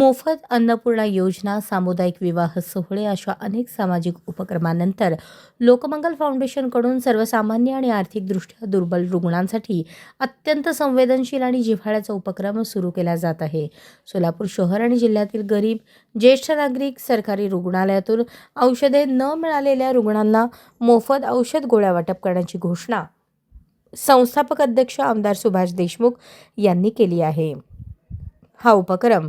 मोफत अन्नपूर्णा योजना सामुदायिक विवाह सोहळे अशा अनेक सामाजिक उपक्रमानंतर लोकमंगल फाउंडेशनकडून सर्वसामान्य आणि आर्थिकदृष्ट्या दुर्बल रुग्णांसाठी अत्यंत संवेदनशील आणि जिव्हाळ्याचा उपक्रम सुरू केला जात आहे. सोलापूर शहर आणि जिल्ह्यातील गरीब ज्येष्ठ नागरिक सरकारी रुग्णालयातून औषधे न मिळालेल्या रुग्णांना मोफत औषध गोळ्या वाटप करण्याची घोषणा संस्थापक अध्यक्ष आमदार सुभाष देशमुख यांनी केली आहे. हा उपक्रम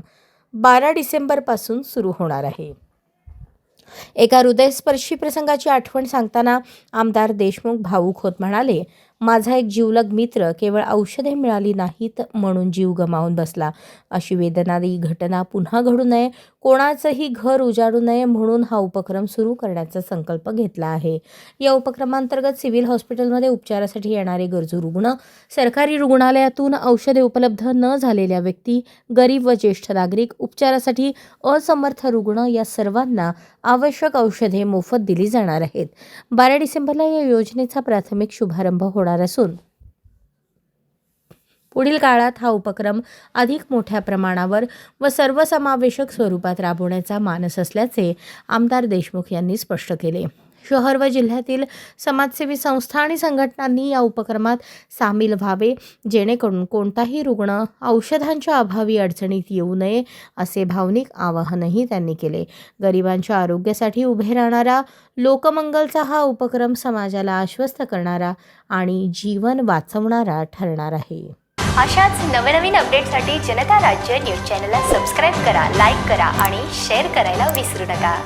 बारा डिसेंबरपासून सुरू होणार आहे. एका हृदयस्पर्शी प्रसंगाची आठवण सांगताना आमदार देशमुख भाऊक होत म्हणाले माझा एक जीवलग मित्र केवळ औषधे मिळाली नाहीत म्हणून जीव गमावून बसला. अशी वेदनादायी घटना पुन्हा घडू नये कोणाचंही घर उजाडू नये म्हणून हा उपक्रम सुरू करण्याचा संकल्प घेतला आहे. या उपक्रमांतर्गत सिव्हिल हॉस्पिटलमध्ये उपचारासाठी येणारे गरजू रुग्ण सरकारी रुग्णालयातून औषधे उपलब्ध न झालेल्या व्यक्ती गरीब व ज्येष्ठ नागरिक उपचारासाठी असमर्थ रुग्ण या सर्वांना आवश्यक औषधे मोफत दिली जाणार आहेत. बारा डिसेंबरला या योजनेचा प्राथमिक शुभारंभ होणार असून. पुढील काळात हा उपक्रम अधिक मोठ्या प्रमाणावर व सर्वसमावेशक स्वरूपात राबवण्याचा मानस असल्याचे आमदार देशमुख यांनी स्पष्ट केले. शहर व जिल्ह्यातील समाजसेवी संस्था आणि संघटनांनी या उपक्रमात सामील व्हावे जेणेकरून कोणताही रुग्ण औषधांच्या अभावी अडचणीत येऊ नये असे भावनिक आवाहनही त्यांनी केले. गरिबांच्या आरोग्यासाठी उभे राहणारा लोकमंगलचा हा उपक्रम समाजाला आश्वस्त करणारा आणि जीवन वाचवणारा ठरणार आहे. अशाच नवनवीन अपडेटसाठी जनता राज्य न्यूज चॅनलला सबस्क्राईब करा लाईक करा आणि शेअर करायला विसरू नका.